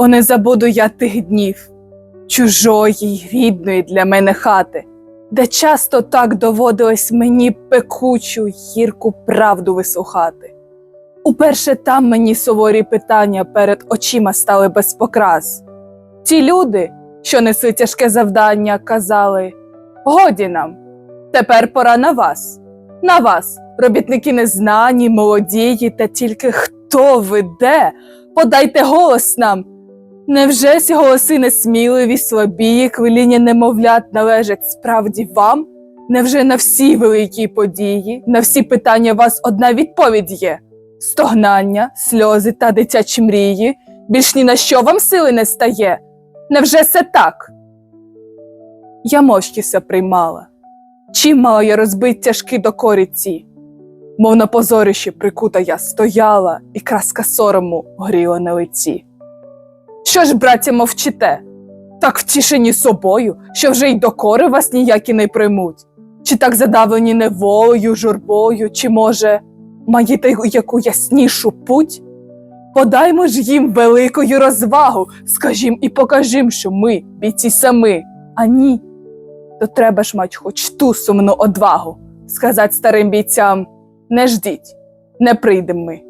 О, не забуду я тих днів, чужої й рідної для мене хати, де часто так доводилось мені пекучу гірку правду вислухати. Уперше там мені суворі питання перед очима стали без покрас. Ті люди, що несли тяжке завдання, казали: Годі нам, тепер пора на вас, на вас, робітники незнані, молодії, та тільки хто ви де? Подайте голос нам. Невже ці голоси несміливі, слабі, хвиління немовлят належать справді вам? Невже на всі великі події, на всі питання вас одна відповідь є? Стогнання, сльози та дитячі мрії, більш ні на що вам сили не стає? Невже це так? Я все приймала. Чим мала я розбить тяжкі докорі ці? Мов на позорищі прикута я стояла, і краска сорому гріла на лиці. Що ж, браття, мовчите? Так втішені собою, що вже й докори вас ніякі не приймуть? Чи так задавлені неволею, журбою, чи, може, маєте яку яснішу путь? Подаймо ж їм великою розвагу, скажім і покажім, що ми бійці самі, а ні. То треба ж мать хоч ту сумну одвагу, сказать старим бійцям: не ждіть, не прийдем ми.